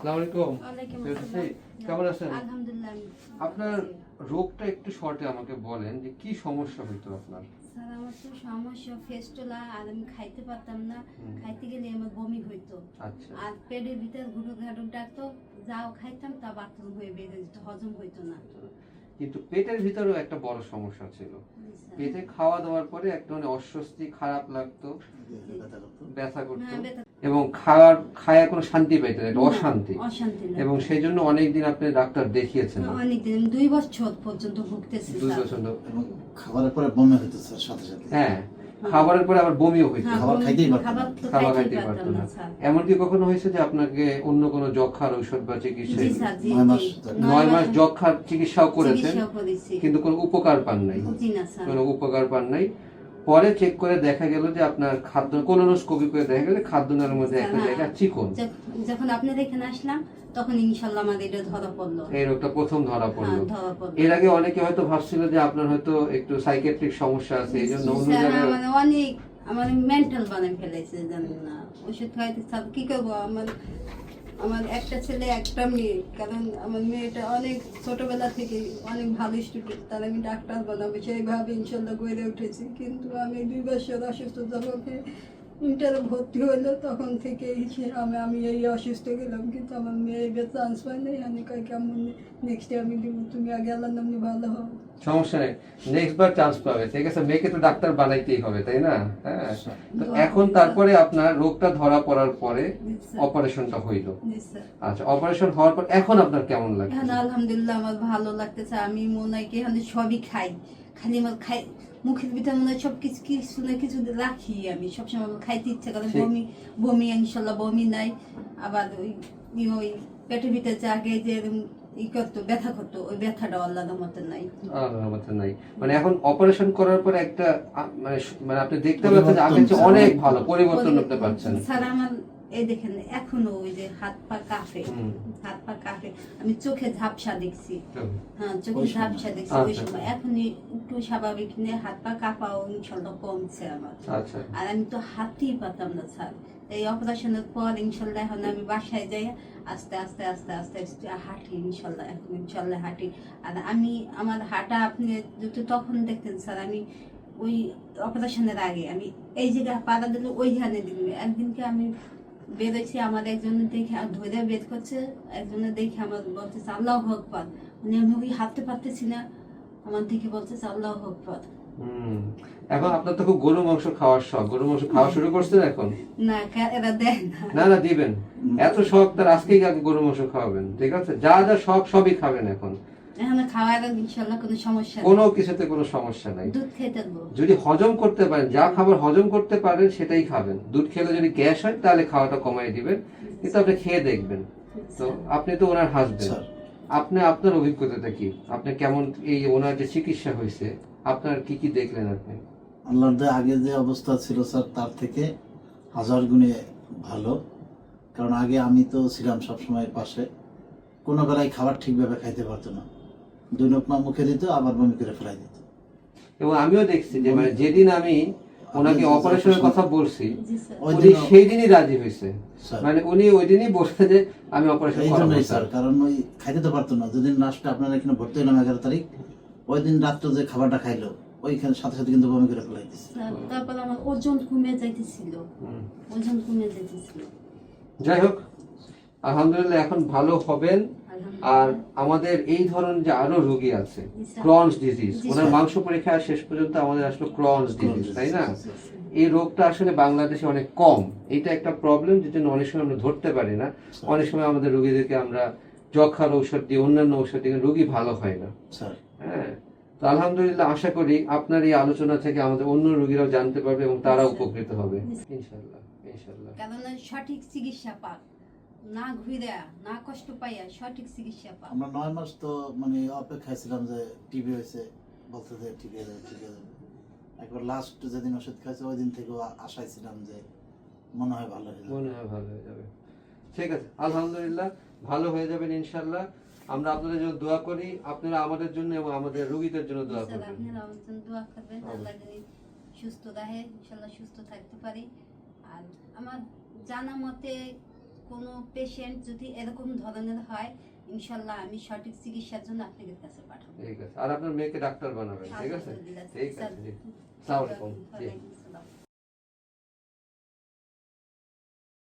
আসসালামু আলাইকুম। কেমন আছেন? আলহামদুলিল্লাহ। আপনার রোগটা একটু শর্টে আমাকে বলেন যে কি সমস্যা হইতো আপনার? স্যার আমার তো সমস্যা ফেস্টোলা আর আমি খাইতে পারতাম না। খাইতে গেলে আমার বমি হইতো। আচ্ছা। আর পেটের ভিতর ঘুটুক ঘাটুক ডাকতো যাও খাইতাম তা বাথরুম হয়ে যেত হজম হইতো না। কিন্তু পেটের ভিতরেও একটা বড় সমস্যা ছিল। পেটে খাওয়া দাওয়ার পরে একটা মানে অস্বস্তি খারাপ লাগতো ব্যথা করতো। হ্যাঁ, এবং খাওয়ার খায়া কোনো শান্তি পাইতেন একটা না, অশান্তি। অশান্তি এবং সেই জন্য অনেকদিন আপনি ডাক্তার দেখিয়েছেন। অনেকদিন দুই বছর পর্যন্ত ভুগতেছি দুই বছর এবং খাবারের পরে বমি হইতো স্যার সাথে সাথে। হ্যাঁ খাবারের পরে আবার বমিও হইতো হ্যাঁ, খাবার খাইতেই পারতাম খাবার না। খাবার খাইতেই পারতো না না। এমন কি কখনো হয়েছে যে আপনাকে অন্য কোনো যক্ষার ঔষধ বা চিকিৎসা নয় মাস জি। নয় মাস যক্ষার চিকিৎসাও করেছেন কিন্তু কোনো উপকার পান নাই। কোনো উপকার পান নাই। পরে চেক করে দেখা গেল যে আপনার খাদ্য কোলোনোস্কোপি করে দেখা গেল খাদ্যনালের মধ্যে একটা হ্যাঁ। জায়গা চিকন। যখন আপনাদের এখানে আসলাম তখন ইনশাল্লাহ আমাদের এটা ধরা পড়ল। এই রোগটা প্রথম ধরা হ্যাঁ পড়ল। এর আগে অনেকে হয়তো ভাবছিল যে আপনার হয়তো একটু সাইকেট্রিক সমস্যা আছে এই জন্য মানে অনেক আমার মেন্টাল বানায় ফেলেছে জানেন না। ওষুধ খাইতে স্যার কি করব? আমার আমার একটা ছেলে, একটা মেয়ে। কারণ আমার মেয়েটা অনেক ছোটবেলা থেকে অনেক ভালো স্টুডেন্ট তার আমি ডাক্তার বানাবো, সেইভাবে ইনশাল্লাহ গড়ে উঠেছি। কিন্তু আমি দুই বছর অসুস্থ যখন ইন্টারে ভর্তি হইল তখন থেকে আমি আমি এই অসুস্থ গেলাম কিন্তু আমার মেয়ে এবার চান্স পাই নাই আমি কই কেমন নেক্সট আমি দিব তুমি আগে আল্লাহ নামনি ভালো হও। সমস্যা নেই নেক্সট বার চান্স পাবে ঠিক আছে? মেয়েকে তো ডাক্তার বানাইতেই হবে তাই না? হ্যাঁ তো এখন তারপরে আপনার রোগটা ধরা পড়ার পরে অপারেশনটা হইল। আচ্ছা অপারেশন হওয়ার পর এখন আপনার কেমন লাগে আলহামদুলিল্লাহ আমার ভালো লাগতেছে আমি মনে হয় কি সবই খাই খালি আমার খাই মুখের ভিতরে মনে হয় সব কিছু কিছু না কিছু রাখি আমি। সবসময় খাইতে ইচ্ছা করে বমি বমি ইনশাল্লাহ বমি নাই। আবার ওই ওই পেটের ভিতরে যে আগে যে ই করতো ব্যথা করতো ওই ব্যথাটাও আল্লাহর মতো নাই। আল্লাহর মতো নাই। মানে এখন অপারেশন করার পর একটা মানে মানে আপনি দেখতে পাচ্ছেন যে আগের চেয়ে অনেক ভালো পরিবর্তন করতে পারছেন স্যার আমার এই দেখেন এখনও ওই যে হাত পা কাঁপে হাত পা কাঁপে। আমি চোখে ঝাপসা দেখছি। হ্যাঁ চোখে ঝাপসা দেখছি ওই আচ্ছা। সময়। এখন একটু স্বাভাবিক নিয়ে হাত পা কাঁপাও ইনশাল্লাহ কমছে আমার। আচ্ছা। আর আমি তো হাতই পাতাম না স্যার। এই অপারেশনের পর ইনশাল্লাহ এখন আমি বাসায় যাই আস্তে আস্তে আস্তে আস্তে আস্তে হাঁটি ইনশাল্লাহ এখন ইনশাল্লাহ হাঁটি। আর আমি আমার হাঁটা আপনি যদি তখন দেখতেন স্যার আমি ওই অপারেশনের আগে আমি এই জায়গায় পাড়া দিলে ওইখানে দিল একদিনকে আমি বেরোচ্ছি আমার একজনের দেখে আর ধরে বের করছে একজনের দেখে আমার বলতেছে আল্লাহ আকবার। মানে আমি ওই হাঁটতে পারতেছি না। আমার দিকে বলতেছে আল্লাহ আকবার। হুম এখন আপনার তো খুব গরু মাংস খাওয়ার শখ। গরু মাংস খাওয়া শুরু করছেন এখন? না এরা দেয় না। না দিবেন। এত শখ তার আজকেই গরু মাংস খাওয়াবেন ঠিক আছে? যা যা শখ সবই খাবেন এখন। এখানে কোনো সমস্যা কোনো কিছুতে কোনো সমস্যা নাই। দুধ খেতে যদি হজম করতে পারেন যা খাবার হজম করতে পারেন সেটাই খাবেন। দুধ খেলে যদি গ্যাস হয় তাহলে খাওয়াটা কমাই দিবেন। কিন্তু আপনি খেয়ে দেখবেন। তো আপনি তো ওনার হাসবেন আপনি আপনার অভিজ্ঞতাটা কি? আপনি কেমন এই ওনার যে চিকিৎসা হয়েছে আপনার কি কি দেখলেন আপনি? আল্লাহর দয়া আগে যে অবস্থা ছিল স্যার তার থেকে হাজার গুণে ভালো। কারণ আগে আমি তো ছিলাম সবসময় পাশে। কোনো বেলায় খাবার ঠিকভাবে খাইতে পারতো না। দুই নোকমা মুখে দিত আবার বমি করে ফেলাই দিত। এবং আমিও দেখছি যে মানে যেদিন আমি ওনাকে অপারেশনের কথা বলছি উনি সেই দিনই রাজি হয়েছে। মানে উনি ওই দিনই যে আমি অপারেশন এই করাবো জন্যই স্যার। কারণ ওই খাইতে তো পারতো না। যেদিন লাস্টে আপনার এখানে ভর্তি হলাম এগারো তারিখ ওই দিন রাত্রে যে খাবারটা খাইলো ওইখানে সাথে সাথে কিন্তু বমি করে ফেলাই দিচ্ছে তারপর আমার ওজন কমে যাইতেছিল। ওজন কমে যাইতেছিল। যাই হোক আলহামদুলিল্লাহ এখন ভালো হবেন। আর আমাদের এই ধরনের যে আরও রোগী আছে ক্রনস ডিজিজ ওনার মাংস পরীক্ষা শেষ পর্যন্ত আমাদের আসলো ক্রনস ডিজিজ তাই না? এই রোগটা আসলে বাংলাদেশে অনেক কম। এটা একটা প্রবলেম যেটা অনেক সময় আমরা ধরতে পারি না। অনেক সময় আমাদের রোগীদেরকে আমরা যক্ষার ঔষধ দিই অন্যান্য ঔষধ দিয়ে রোগী ভালো হয় না। হ্যাঁ। তো আলহামদুলিল্লাহ আশা করি আপনার এই আলোচনা থেকে আমাদের অন্য রোগীরাও জানতে পারবে এবং তারা উপকৃত হবে। ইনশাল্লাহ ইনশাল্লাহ। কারণ সঠিক চিকিৎসা পাক। না ঘুরে না কষ্ট পাইয়া সঠিক চিকিৎসা আমরা নয় মাস তো মানে অপেক্ষায় ছিলাম যে টিভি হয়েছে বলতে যে ঠিক হয়ে যাবে ঠিক হয়ে যাবে। একবার লাস্ট যেদিন ওষুধ খাইছে ওই দিন থেকেও আ- আশায় ছিলাম যে মনে হয় ভালো হয়ে যাবে। মনে হয় ভালো হয়ে যাবে। ঠিক আছে আলহামদুলিল্লাহ ভালো হয়ে যাবেন ইনশাল্লাহ আমরা আপনাদের জন্য দোয়া করি আপনারা আমাদের জন্য এবং আমাদের রোগীদের জন্য দোয়া করবেন। আপনারা আমার জন্য দোয়া করবেন আল্লাহ জানি সুস্থ রাখে ইনশাল্লাহ সুস্থ থাকতে পারি। আর আমার জানা মতে কোনো পেশেন্ট যদি এরকম ধরনের হয় ইনশাল্লাহ আমি সঠিক চিকিৎসার জন্য আপনাদের কাছে পাঠাবো। ঠিক আছে। আর আপনার মেয়েকে ডাক্তার বানাবেন ঠিক আছে? ঠিক আছে আসসালামু আলাইকুম জি। ওয়ালাইকুম